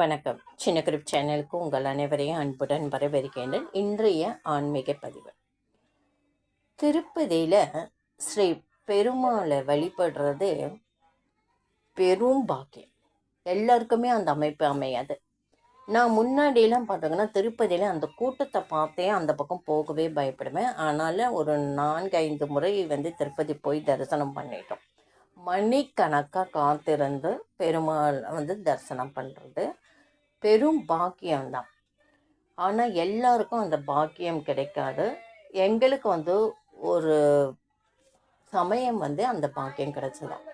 வணக்கம். சின்ன குரூப் சேனலுக்கு உங்கள் அனைவரையும் அன்புடன் வரவேற்கின்றேன். இன்றைய ஆன்மீக பதிவு. திருப்பதியில் ஸ்ரீ பெருமாளை வழிபடுறது பெரும் பாக்கியம். எல்லாருக்குமே அந்த அமைப்பு அமையாது. நான் முன்னாடியெல்லாம் பார்த்தீங்கன்னா திருப்பதியில் அந்த கூட்டத்தை பார்த்தே அந்த பக்கம் போகவே பயப்படுவேன். அதனால் ஒரு நான்கு ஐந்து முறை வந்து திருப்பதி போய் தரிசனம் பண்ணிட்டோம். மணிக்கணக்காக காத்திருந்து பெருமாள் வந்து தரிசனம் பண்ணுறது பெரும் பாக்கியம்தான். ஆனால் எல்லாருக்கும் அந்த பாக்கியம் கிடைக்காது. எங்களுக்கு வந்து ஒரு சமயம் வந்து அந்த பாக்கியம் கிடைச்சதாம்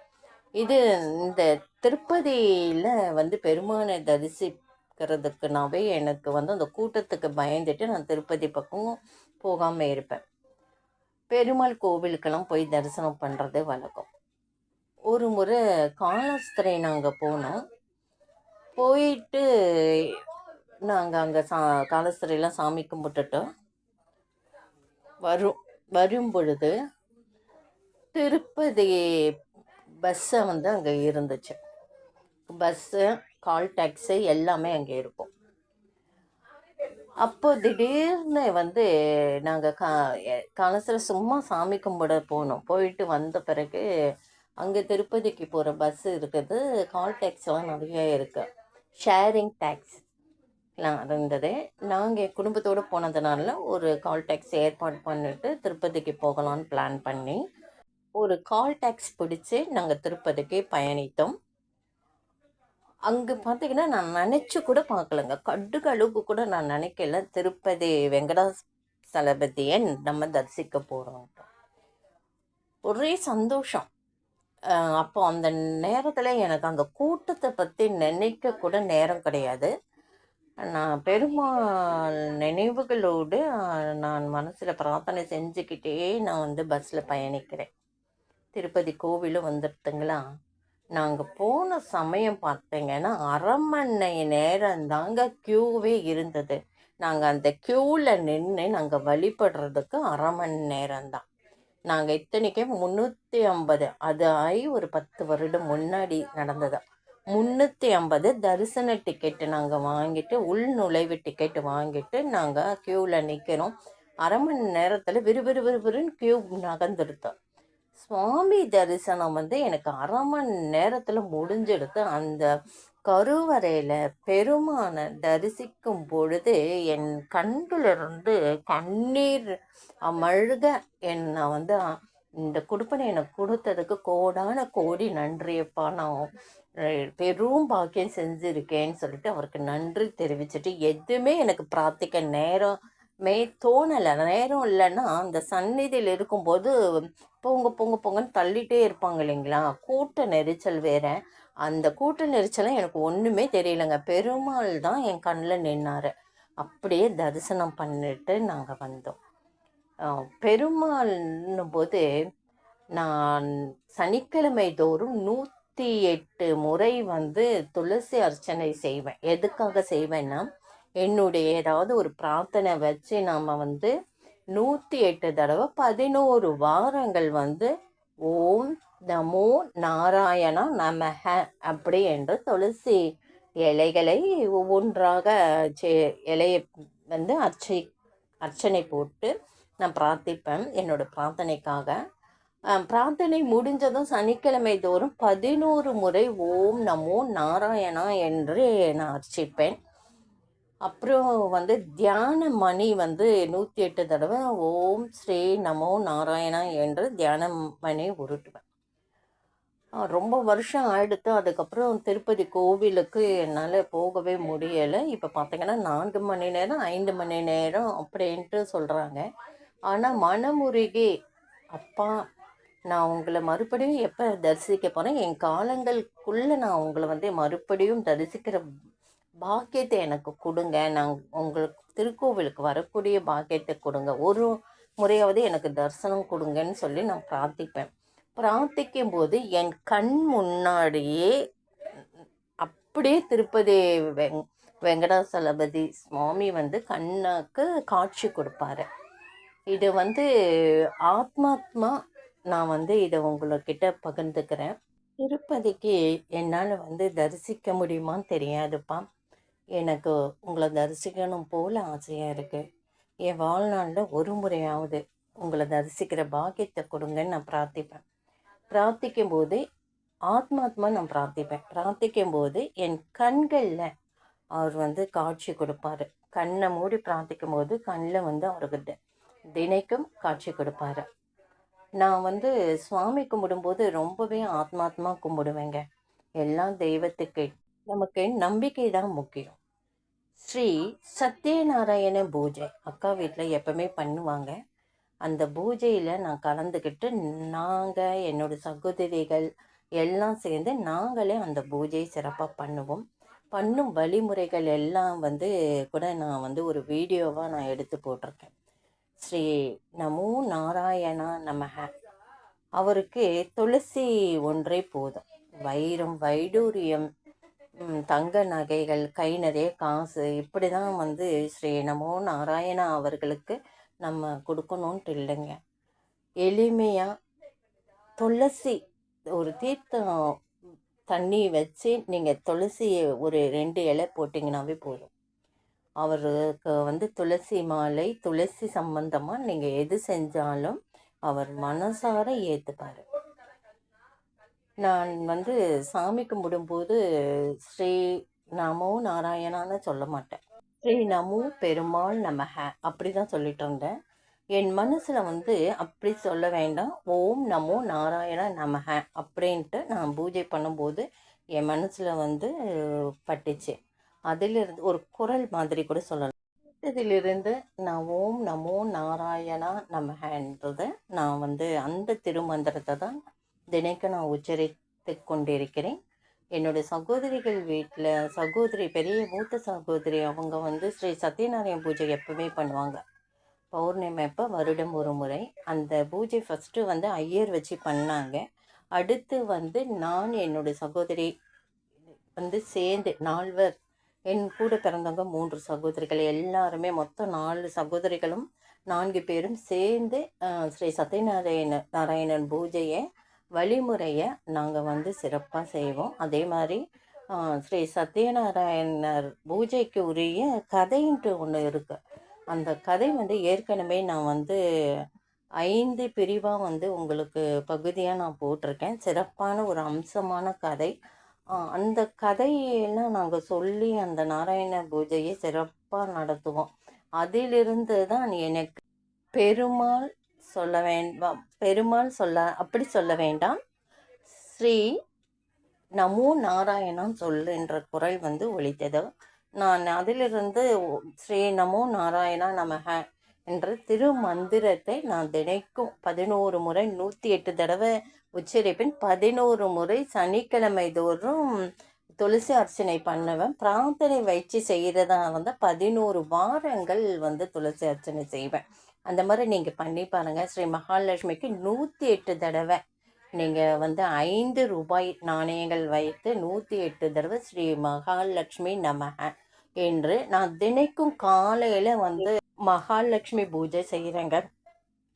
இது இந்த திருப்பதியில் வந்து பெருமானை தரிசிக்கிறதுக்குனாவே எனக்கு வந்து அந்த கூட்டத்துக்கு பயந்துட்டு நான் திருப்பதி பக்கம் போகாமல் இருப்பேன். பெருமாள் கோவிலுக்கெல்லாம் போய் தரிசனம் பண்ணுறது வழக்கம். ஒரு முறை காலஸ்திரை நாங்கள் போனோம். போயிட்டு நாங்கள் அங்கே சா காலஸ்திரையெல்லாம் சாமி கும்பிட்டுட்டோம். வரும் வரும் பொழுது திருப்பதி பஸ்ஸை வந்து அங்கே இருந்துச்சு. பஸ்ஸு கால் டாக்ஸி எல்லாமே அங்கே இருக்கும். அப்போ திடீர்னு வந்து நாங்கள் கா காலஸ்திர சும்மா சாமி கும்பிட போனோம். போயிட்டு வந்த பிறகு அங்கே திருப்பதிக்கு போகிற பஸ் இருக்குது. கால் டேக்ஸ்லாம் நிறைய இருக்குது ஷேரிங் டேக்ஸ்லாம் இருந்தது. நாங்கள் குடும்பத்தோடு போனதுனால ஒரு கால் டேக்ஸ் ஏற்பாடு பண்ணிட்டு திருப்பதிக்கு போகலான்னு பிளான் பண்ணி ஒரு கால் டேக்ஸ் பிடிச்சி நாங்கள் திருப்பதிக்கு பயணித்தோம். அங்கே பார்த்தீங்கன்னா நான் நினச்சி கூட பார்க்கலங்க கடுகு அளவுக்கு கூட நான் நினைக்கல. திருப்பதி வெங்கடா சலபதியை நம்ம தரிசிக்க போகிறோம் ஒரே சந்தோஷம். அப்போ அந்த நேரத்தில் எனக்கு அந்த கூட்டத்தை பற்றி நினைக்க கூட நேரம் கிடையாது. நான் பெருமாள் நினைவுகளோடு நான் மனசில் பிரார்த்தனை செஞ்சுக்கிட்டே நான் வந்து பஸ்ஸில் பயணிக்கிறேன். திருப்பதி கோவிலும் வந்துடுதுங்களா நாங்கள் போன சமயம் பார்த்தீங்கன்னா அரை மணி நேரம் தாங்க க்யூவே இருந்தது. நாங்கள் அந்த க்யூவில் நின்று நாங்கள் வழிபடுறதுக்கு அரை மணி நேரம்தான் நாங்கள் இத்தனைக்கும் முந்நூற்றி ஐம்பது அது ஆகி ஒரு பத்து வருடம் முன்னாடி நடந்தது. முந்நூற்றி ஐம்பது தரிசன டிக்கெட்டு நாங்கள் வாங்கிட்டு உள் நுழைவு டிக்கெட்டு வாங்கிட்டு நாங்கள் க்யூவில் நிற்கிறோம் அரை மணி நேரத்தில் விறுவிறு விறுவிறுன்னு க்யூ நகர்ந்துடுத்தோம் சுவாமி தரிசனம் வந்து எனக்கு அரை மணி நேரத்தில் முடிஞ்செடுத்து. அந்த கருவறையில் பெருமானை தரிசிக்கும் பொழுது என் கண்களிலிருந்து கண்ணீர் அமழ்க. என்னை வந்து இந்த கொடுப்பனை எனக்கு கொடுத்ததுக்கு கோடான கோடி நன்றியப்பா. நான் பெரும் பாக்கியம் செஞ்சுருக்கேன்னு சொல்லிட்டு அவருக்கு நன்றி தெரிவிச்சுட்டு எதுவுமே எனக்கு பிரார்த்திக்க நேரம் மே தோணலை. நேரம் இல்லைன்னா அந்த சந்நிதியில் இருக்கும்போது போங்க போங்க போங்கன்னு தள்ளிட்டே இருப்பாங்க இல்லைங்களா? கூட்ட நெரிச்சல் வேறு. அந்த கூட்ட நெரிச்சலும் எனக்கு ஒன்றுமே தெரியலங்க. பெருமாள் தான் என் கண்ணில் நின்னார். அப்படியே தரிசனம் பண்ணிட்டு நாங்கள் வந்தோம். அஹ் பெருமாள்னும் போது நான் சனிக்கிழமை தோறும் நூற்றி எட்டு முறை வந்து துளசி அர்ச்சனை செய்வேன். எதுக்காக செய்வேன்னா என்னுடைய ஏதாவது ஒரு பிரார்த்தனை வச்சு நாம் வந்து நூற்றி எட்டு தடவை பதினோரு வாரங்கள் வந்து ஓம் நமோ நாராயணா நமக அப்படி என்று துளசி இலைகளை ஒவ்வொன்றாக இலையை வந்து அர்ச்சை அர்ச்சனை போட்டு நான் பிரார்த்திப்பேன் என்னோட பிரார்த்தனைக்காக. பிரார்த்தனை முடிஞ்சதும் சனிக்கிழமை தோறும் பதினோரு முறை ஓம் நமோ நாராயணா என்று நான் அர்ச்சிப்பேன். அப்புறம் வந்து தியான மணி வந்து நூற்றி எட்டு தடவை ஓம் ஸ்ரீ நமோ நாராயணா என்று தியான மணி உருட்டுவேன். ரொம்ப வருஷம் ஆயிடுத்து. அதுக்கப்புறம் திருப்பதி கோவிலுக்கு என்னால் போகவே முடியலை. இப்போ பார்த்தீங்கன்னா நான்கு மணி நேரம் ஐந்து மணி நேரம் அப்படின்ட்டு சொல்கிறாங்க ஆனால் மனமுருகி அப்பா நான் உங்களை மறுபடியும் எப்போ தரிசிக்க போகிறேன் என் காலங்களுக்குள்ளே நான் உங்களை வந்து மறுபடியும் தரிசிக்கிற பாக்கியத்தை எனக்கு கொடுங்க. நான் உங்களுக்கு திருக்கோவிலுக்கு வரக்கூடிய பாக்கியத்தை கொடுங்க. ஒரு முறையாவது எனக்கு தரிசனம் கொடுங்கன்னு சொல்லி நான் பிரார்த்திப்பேன். பிரார்த்திக்கும் போது என் கண் முன்னாடியே அப்படியே திருப்பதி வெங் வெங்கடாசலபதி சுவாமி வந்து கண்ணுக்கு காட்சி கொடுப்பாரு. இது வந்து ஆத்மாத்மா நான் வந்து இதை உங்கள்கிட்ட பகிர்ந்துக்கிறேன். திருப்பதிக்கு என்னால் வந்து தரிசிக்க முடியுமான்னு தெரியாதுப்பா. எனக்கு உங்களை தரிசிக்கணும் போல் ஆசையாக இருக்குது என் வாழ்நாளில் ஒரு முறையாவது உங்களை தரிசிக்கிற பாக்கியத்தை கொடுங்கன்னு நான் பிரார்த்திப்பேன். பிரார்த்திக்கும் போது ஆத்மாத்மா நான் பிரார்த்திப்பேன். பிரார்த்திக்கும் போது என் கண்களில் அவர் வந்து காட்சி கொடுப்பாரு. கண்ணை மூடி பிரார்த்திக்கும் போது கண்ணில் வந்து அவருக்கு தி- தினைக்கும் காட்சி கொடுப்பாரு. நான் வந்து சுவாமி கும்பிடும்போது ரொம்பவே ஆத்மாத்மா கும்பிடுவேங்க. எல்லாம் தெய்வத்துக்கு நமக்கு நம்பிக்கை தான் முக்கியம். ஸ்ரீ சத்யநாராயண பூஜை. அக்கா வீட்டில் எப்பவுமே பண்ணுவாங்க. அந்த பூஜையில் நான் கலந்துக்கிட்டு நாங்கள் என்னோட சகோதரிகள் எல்லாம் சேர்ந்து நாங்களே அந்த பூஜையை சிறப்பாக பண்ணுவோம். பண்ணும் வழிமுறைகள் எல்லாம் வந்து கூட நான் வந்து ஒரு வீடியோவாக நான் எடுத்து போட்டிருக்கேன். ஸ்ரீ நமோ நாராயணா நமஹ. அவருக்கு துளசி ஒன்றே போதும். வைரம் வைடூரியம் தங்க நகைகள் கை நிறைய காசு இப்படி தான் வந்து ஸ்ரீ நமோ நாராயணா அவர்களுக்கு நம்ம கொடுக்கணுன்ட்டு இல்லைங்க. எளிமையாக துளசி ஒரு தீர்த்தம் தண்ணி வச்சு நீங்கள் துளசியை ஒரு ரெண்டு இலை போட்டிங்கனாவே போதும். அவருக்கு வந்து துளசி மாலை துளசி சம்பந்தமாக நீங்கள் எது செஞ்சாலும் அவர் மனசார ஏற்றுப்பார் நான் வந்து சாமி கும்பிடும்போது ஸ்ரீ நாமோ நாராயணான்னு சொல்ல மாட்டேன். ஸ்ரீ நமு பெருமாள் நமக. அப்படி தான் சொல்லிட்டு வந்தேன் என் மனசில் வந்து அப்படி சொல்ல வேண்டாம். ஓம் நமோ நாராயண நமக அப்படின்ட்டு நான் பூஜை பண்ணும்போது என் மனசில் வந்து பட்டுச்சு. அதிலிருந்து ஒரு குரல் மாதிரி கூட சொல்லலாம். இதிலிருந்து நான் ஓம் நமோ நாராயணா நமகன்றதை நான் வந்து அந்த திருமந்திரத்தை தான் தினைக்கு நான் உச்சரித்து கொண்டிருக்கிறேன். என்னோட சகோதரிகள் வீட்டில் சகோதரி பெரிய மூத்த சகோதரி அவங்க வந்து ஸ்ரீ சத்யநாராயண பூஜை எப்பவுமே பண்ணுவாங்க. பௌர்ணமி அப்போ வருடம் ஒரு முறை. அந்த பூஜை ஃபஸ்ட்டு வந்து ஐயர் வச்சு பண்ணாங்க. அடுத்து வந்து நான் என்னோட சகோதரி வந்து சேர்ந்து நால்வர் என் கூட பிறந்தவங்க மூன்று சகோதரிகள். எல்லாருமே மொத்தம் நாலு சகோதரிகளும் நான்கு பேரும் சேர்ந்து ஸ்ரீ சத்யநாராயண நாராயணன் பூஜையை வழிமுறையை நாங்கள் வந்து சிறப்பாக செய்வோம். அதே மாதிரி ஸ்ரீ சத்யநாராயணர் பூஜைக்கு உரிய கதைன்ட்டு ஒன்று இருக்குது அந்த கதை வந்து ஏற்கனவே நான் வந்து ஐந்து பிரிவாக வந்து உங்களுக்கு பகுதியாக நான் போட்டிருக்கேன். சிறப்பான ஒரு அம்சமான கதை. அந்த கதையெல்லாம் நாங்கள் சொல்லி அந்த நாராயண பூஜையை சிறப்பாக நடத்துவோம். அதிலிருந்து தான் எனக்கு பெருமாள் சொல்ல வேண்டாம் பெருமாள் சொல்ல அப்படி சொல்ல வேண்டாம். ஸ்ரீ நமோ நாராயணம் சொல்லு என்ற குரல் வந்து ஒழித்தது நான் அதிலிருந்து ஸ்ரீ நமோ நாராயணா நமக என்ற திருமந்திரத்தை நான் தினைக்கும் பதினோரு முறை நூற்றி எட்டு தடவை உச்சரிப்பேன் பதினோரு முறை சனிக்கிழமை தோறும் துளசி அர்ச்சனை பண்ணுவேன். பிரார்த்தனை வச்சு செய்கிறதா வந்து பதினோரு வாரங்கள் வந்து துளசி அர்ச்சனை செய்வேன். அந்த மாதிரி நீங்கள் பண்ணி பாருங்கள் ஸ்ரீ மகாலட்சுமிக்கு நூற்றி எட்டு தடவை நீங்கள் வந்து ஐந்து ரூபாய் நாணயங்கள் வைத்து நூற்றி எட்டு தடவை ஸ்ரீ மகாலட்சுமி நமக என்று நான் தினைக்கும் காலையில் வந்து மகாலட்சுமி பூஜை செய்கிறேங்க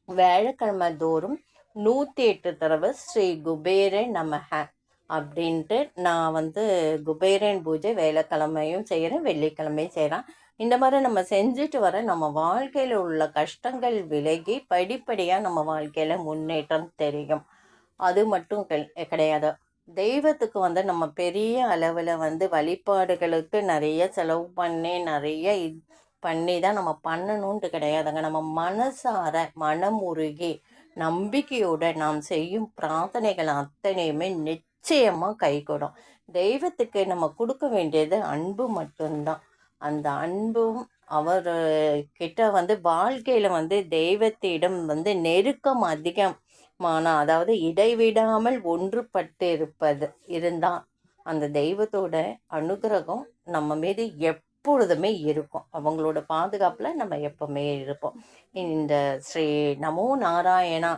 வியாழக்கிழமை தோறும் நூற்றி எட்டு தடவை ஸ்ரீ குபேரன் நமக அப்படின்ட்டு நான் வந்து குபேரன் பூஜை வேலைக்கிழமையும் செய்கிறேன் வெள்ளிக்கிழமையும் செய்கிறேன் இந்த மாதிரி நம்ம செஞ்சுட்டு வர நம்ம வாழ்க்கையில் உள்ள கஷ்டங்கள் விலகி படிப்படியாக நம்ம வாழ்க்கையில் முன்னேற்றம் தெரியும். அது மட்டும் கிடையாது. தெய்வத்துக்கு வந்து நம்ம பெரிய அளவில் வந்து வழிபாடுகளுக்கு நிறைய செலவு பண்ணி நிறைய இது பண்ணி தான் நம்ம பண்ணணுன்ட்டு கிடையாதுங்க. நம்ம மனசார மனம் உருகி நம்பிக்கையோட நாம் செய்யும் பிரார்த்தனைகள் அத்தனையுமே நிச்சயமாக கைகூடும். தெய்வத்துக்கு நம்ம கொடுக்க வேண்டியது அன்பு மட்டும்தான். அந்த அன்பும் அவர் கிட்ட வந்து வாழ்க்கையில் வந்து தெய்வத்திடம் வந்து நெருக்கம் அதிகமான அதாவது இடைவிடாமல் ஒன்றுபட்டு இருப்பது இருந்தால் அந்த தெய்வத்தோட அனுகிரகம் நம்ம மீது எப்பொழுதுமே இருக்கும். அவங்களோட பாதுகாப்பில் நம்ம எப்பவுமே இருப்போம். இந்த ஸ்ரீ நமோ நாராயணா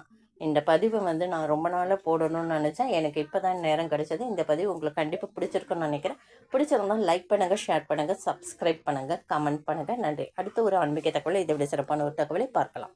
இந்த பதிவை வந்து நான் ரொம்ப நாளாக போடணும்னு நினச்சேன். எனக்கு இப்போ தான் நேரம் கிடைச்சது. இந்த பதிவு உங்களுக்கு கண்டிப்பாக பிடிச்சிருக்குன்னு நினைக்கிறேன். பிடிச்சிருந்தால் லைக் பண்ணுங்கள் ஷேர் பண்ணுங்கள் சப்ஸ்கிரைப் பண்ணுங்கள் கமெண்ட் பண்ணுங்கள் நன்றி. அடுத்த ஒரு ஆன்மீக தகவலை இதை விட சிறப்பான ஒரு தகவலை பார்க்கலாம்.